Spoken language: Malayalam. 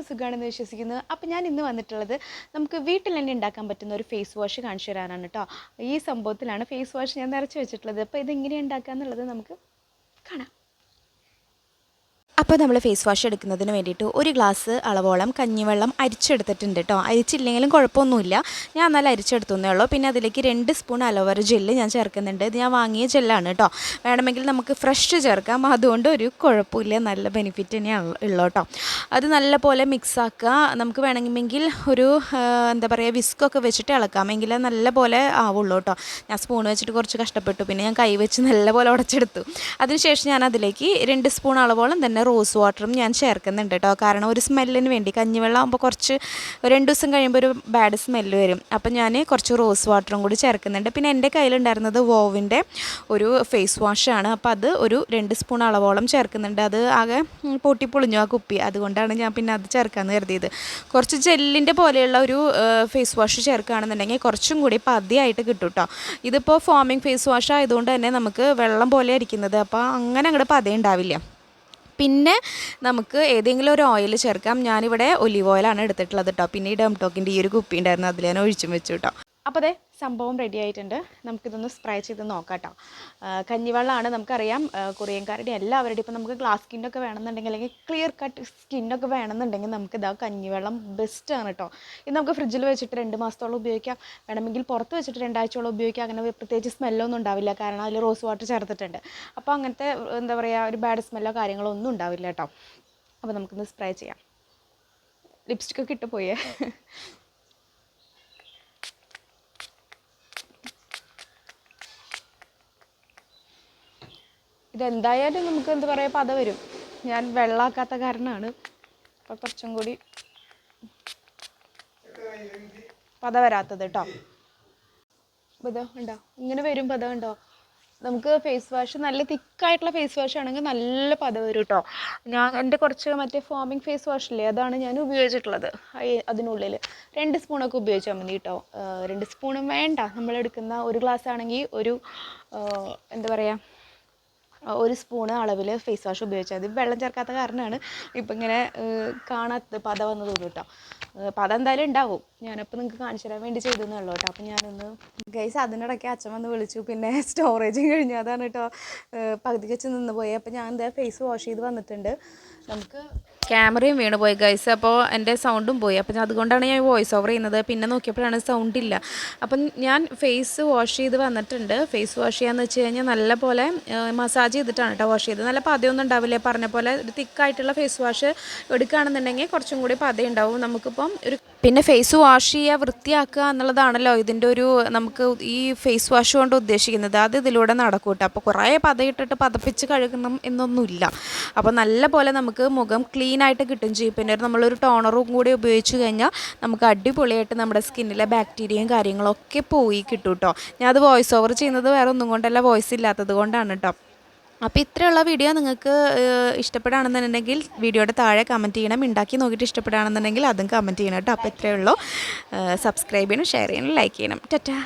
എല്ലാവർക്കും സുഖമാണെന്ന് വിശ്വസിക്കുന്നു. അപ്പോൾ ഞാൻ ഇന്ന് വന്നിട്ടുള്ളത് നമുക്ക് വീട്ടിൽ തന്നെ ഉണ്ടാക്കാൻ പറ്റുന്ന ഒരു ഫേസ് വാഷ് കാണിച്ചു തരാനാണ് കേട്ടോ ഈ സംഭവത്തിലാണ് ഫേസ് വാഷ് ഞാൻ നിറച്ച് വെച്ചിട്ടുള്ളത്. അപ്പോൾ ഇതെങ്ങനെയാണ് ഉണ്ടാക്കുക എന്നുള്ളത് നമുക്ക് കാണാം. അപ്പോൾ നമ്മൾ ഫേസ് വാഷ് എടുക്കുന്നതിന് വേണ്ടിയിട്ട് ഒരു ഗ്ലാസ് അളവോളം കഞ്ഞിവെള്ളം അരിച്ചെടുത്തിട്ടുണ്ട് കേട്ടോ അരിച്ചില്ലെങ്കിലും കുഴപ്പമൊന്നുമില്ല. ഞാൻ നല്ല അരിച്ചെടുത്തുന്നേ ഉള്ളൂ. പിന്നെ അതിലേക്ക് രണ്ട് സ്പൂൺ അലോവേറ ജെല്ല് ഞാൻ ചേർക്കുന്നുണ്ട്. ഇത് ഞാൻ വാങ്ങിയ ജെല്ലാണ് കേട്ടോ വേണമെങ്കിൽ നമുക്ക് ഫ്രഷ് ചേർക്കാം. അതുകൊണ്ട് ഒരു കുഴപ്പമില്ല. നല്ല ബെനിഫിറ്റ് തന്നെയാണ് ഉള്ളൂ കേട്ടോ അത് നല്ലപോലെ മിക്സ് ആക്കുക. നമുക്ക് വേണമെങ്കിൽ ഒരു എന്താ പറയുക വിസ്കൊക്കെ വെച്ചിട്ട് ഇളക്കാമെങ്കിൽ നല്ല പോലെ ആവുള്ളൂ കേട്ടോ ഞാൻ സ്പൂൺ വെച്ചിട്ട് കുറച്ച് കഷ്ടപ്പെട്ടു. പിന്നെ ഞാൻ കൈ വെച്ച് നല്ലപോലെ ഉടച്ചെടുത്തു. അതിനുശേഷം ഞാൻ അതിലേക്ക് രണ്ട് സ്പൂൺ അളവോളം തന്നെ റോസ് വാട്ടറും ഞാൻ ചേർക്കുന്നുണ്ട് കേട്ടോ കാരണം ഒരു സ്മെല്ലിന് വേണ്ടി കഞ്ഞിവെള്ളം ആകുമ്പോൾ കുറച്ച് രണ്ട് ദിവസം കഴിയുമ്പോൾ ഒരു ബാഡ് സ്മെല്ല് വരും. അപ്പം ഞാൻ കുറച്ച് റോസ് വാട്ടറും കൂടി ചേർക്കുന്നുണ്ട്. പിന്നെ എന്റെ കയ്യിലുണ്ടായിരുന്നത് വോവിന്റെ ഒരു ഫേസ് വാഷാണ് അപ്പോൾ അത് ഒരു രണ്ട് സ്പൂൺ അളവോളം ചേർക്കുന്നുണ്ട്. അത് ആകെ പൊട്ടി പൊട്ടിപ്പൊളിഞ്ഞു ആ കുപ്പി. അതുകൊണ്ടാണ് ഞാൻ പിന്നെ അത് ചേർക്കാമെന്ന് കരുതിയത്. കുറച്ച് ജെല്ലിന്റെ പോലെയുള്ള ഒരു ഫേസ് വാഷ് ചേർക്കുകയാണെന്നുണ്ടെങ്കിൽ കുറച്ചും കൂടി പതിയായിട്ട് കിട്ടും കേട്ടോ ഇതിപ്പോൾ ഫോമിങ് ഫേസ് വാഷ് ആയതുകൊണ്ട് തന്നെ നമുക്ക് വെള്ളം പോലെ ഇരിക്കുന്നത് അപ്പോൾ അങ്ങനെ അങ്ങോട്ട് പതയുണ്ടാവില്ല. പിന്നെ നമുക്ക് ഏതെങ്കിലും ഒരു ഓയിൽ ചേർക്കാം. ഞാനിവിടെ ഒലിവ് ഓയിലാണ് എടുത്തിട്ടുള്ളത് കേട്ടോ പിന്നെ ഈ ഡംടോക്കിന്റെ ഈ ഒരു കുപ്പി ഉണ്ടായിരുന്നു. അതിൽ ഞാൻ ഒഴിച്ചും വെച്ചു കേട്ടോ അപ്പോൾ അതെ സംഭവം റെഡി ആയിട്ടുണ്ട്. നമുക്കിതൊന്ന് സ്പ്രേ ചെയ്ത് നോക്കാം കേട്ടോ കഞ്ഞിവെള്ളമാണ് നമുക്കറിയാം. കൊറിയൻകാരുടെ എല്ലാവരുടെയും ഇപ്പോൾ നമുക്ക് ഗ്ലാസ് സ്കിന്നൊക്കെ വേണമെന്നുണ്ടെങ്കിൽ അല്ലെങ്കിൽ ക്ലിയർ കട്ട് സ്കിന്നൊക്കെ വേണമെന്നുണ്ടെങ്കിൽ നമുക്ക് ഇതാ കഞ്ഞിവെള്ളം ആണ് കേട്ടോ ഇത് നമുക്ക് ഫ്രിഡ്ജിൽ വെച്ചിട്ട് രണ്ട് മാസത്തോളം ഉപയോഗിക്കാം. വേണമെങ്കിൽ പുറത്ത് വെച്ചിട്ട് രണ്ടാഴ്ചയോളം ഉപയോഗിക്കാം. അങ്ങനെ പ്രത്യേകിച്ച് സ്മെല്ലൊന്നും ഉണ്ടാവില്ല. കാരണം അതിൽ റോസ് വാട്ടർ ചേർത്തിട്ടുണ്ട്. അപ്പോൾ അങ്ങനത്തെ എന്താ പറയുക ഒരു ബാഡ് സ്മെല്ലോ കാര്യങ്ങളോ ഒന്നും ഉണ്ടാവില്ല കേട്ടോ അപ്പോൾ നമുക്കൊന്ന് സ്പ്രേ ചെയ്യാം. ലിപ്സ്റ്റിക്കൊക്കെ ഇട്ട് പോയേ. ഇതെന്തായാലും നമുക്ക് എന്ത് പറയുക പത വരും. ഞാൻ വെള്ളമാക്കാത്ത കാരണമാണ് അപ്പോൾ കുറച്ചും കൂടി പത വരാത്തത് കേട്ടോ പത ഉണ്ടോ? ഇങ്ങനെ വരും പത ഉണ്ടോ? നമുക്ക് ഫേസ് വാഷ് നല്ല തിക്കായിട്ടുള്ള ഫേസ് വാഷ് ആണെങ്കിൽ നല്ല പത വരും കേട്ടോ ഞാൻ എന്റെ കുറച്ച് മറ്റേ ഫോമിങ് ഫേസ് വാഷ് ഇല്ലേ അതാണ് ഞാൻ ഉപയോഗിച്ചിട്ടുള്ളത്. അതിനുള്ളിൽ രണ്ട് സ്പൂണൊക്കെ ഉപയോഗിച്ചാൽ മതി കേട്ടോ രണ്ട് സ്പൂണും വേണ്ട. നമ്മൾ എടുക്കുന്ന ഒരു ഗ്ലാസ് ആണെങ്കിൽ ഒരു എന്താ പറയുക ഒരു സ്പൂണ് അളവിൽ ഫേസ് വാഷ് ഉപയോഗിച്ചാൽ മതി. വെള്ളം ചേർക്കാത്ത കാരണമാണ് ഇപ്പം ഇങ്ങനെ കാണാത്ത പത വന്ന് തോന്നും കേട്ടോ ഏഹ്, അതെന്തായാലും ഉണ്ടാവും. ഞാനപ്പോൾ നിങ്ങൾക്ക് കാണിച്ചു തരാൻ വേണ്ടി ചെയ്തെന്നേ ഉള്ളൂ കേട്ടോ. അപ്പം ഞാനൊന്ന് ഗൈസ് അതിനിടയ്ക്ക് അച്ഛൻ വന്ന് വിളിച്ചു. പിന്നെ സ്റ്റോറേജും കഴിഞ്ഞു. അതാണ് കേട്ടോ പകുതി പകുതിക്ക് വെച്ച് നിന്ന് പോയി. അപ്പം ഞാൻ എന്താ ഫേസ് വാഷ് ചെയ്ത് വന്നിട്ടുണ്ട്. നമുക്ക് ക്യാമറയും വീണ് പോയി ഗൈസ് അപ്പോൾ എന്റെ സൗണ്ടും പോയി. അപ്പം ഞാൻ അതുകൊണ്ടാണ് ഞാൻ വോയിസ് ഓവർ ചെയ്യുന്നത്. പിന്നെ നോക്കിയപ്പോഴാണ് സൗണ്ട് ഇല്ല. അപ്പം ഞാൻ ഫേസ് വാഷ് ചെയ്ത് വന്നിട്ടുണ്ട്. ഫേസ് വാഷ് ചെയ്യാന്ന് വെച്ച് കഴിഞ്ഞാൽ നല്ല പോലെ മസാജ് ചെയ്തിട്ടാണ് കേട്ടോ വാഷ് ചെയ്തത്. നല്ല പതയൊന്നും ഉണ്ടാവില്ല. പറഞ്ഞ പോലെ ഒരു തിക്കായിട്ടുള്ള ഫേസ് വാഷ് എടുക്കുകയാണെന്നുണ്ടെങ്കിൽ കുറച്ചും കൂടി പതയുണ്ടാവും. നമുക്കിപ്പം ഒരു പിന്നെ ഫേസ് വാഷ് ചെയ്യുക വൃത്തിയാക്കുക എന്നുള്ളതാണല്ലോ ഇതിന്റെ ഒരു നമുക്ക് ഈ ഫേസ് വാഷ് കൊണ്ട് ഉദ്ദേശിക്കുന്നത്. അത് ഇതിലൂടെ നടക്കും അപ്പോൾ കുറേ പതയിട്ടിട്ട് പതപ്പിച്ച് കഴുകണം എന്നൊന്നുമില്ല. അപ്പോൾ നല്ല പോലെ നമുക്ക് മുഖം ക്ലീൻ ആയിട്ട് കിട്ടും ചെയ്യും. പിന്നെ നമ്മളൊരു ടോണറും കൂടി ഉപയോഗിച്ച് കഴിഞ്ഞാൽ നമുക്ക് അടിപൊളിയായിട്ട് നമ്മുടെ സ്കിന്നിലെ ബാക്ടീരിയയും കാര്യങ്ങളൊക്കെ പോയി കിട്ടും കേട്ടോ ഞാൻ അത് വോയിസ് ഓവർ ചെയ്യുന്നത് വേറെ ഒന്നും കൊണ്ടല്ല വോയിസ് ഇല്ലാത്തത് കൊണ്ടാണ് കേട്ടോ അപ്പോൾ ഇത്രയുള്ള വീഡിയോ നിങ്ങൾക്ക് ഇഷ്ടപ്പെടുകയാണെന്നുണ്ടെങ്കിൽ വീഡിയോയുടെ താഴെ കമന്റ് ചെയ്യണം. ഉണ്ടാക്കി നോക്കിയിട്ട് ഇഷ്ടപ്പെടുകയാണെന്നുണ്ടെങ്കിൽ അതും കമന്റ് ചെയ്യണം കേട്ടോ. അപ്പോൾ ഇത്രയേ ഉള്ളൂ. സബ്സ്ക്രൈബ് ചെയ്യണം ഷെയർ ചെയ്യണം ലൈക്ക് ചെയ്യണം. ടാറ്റാ.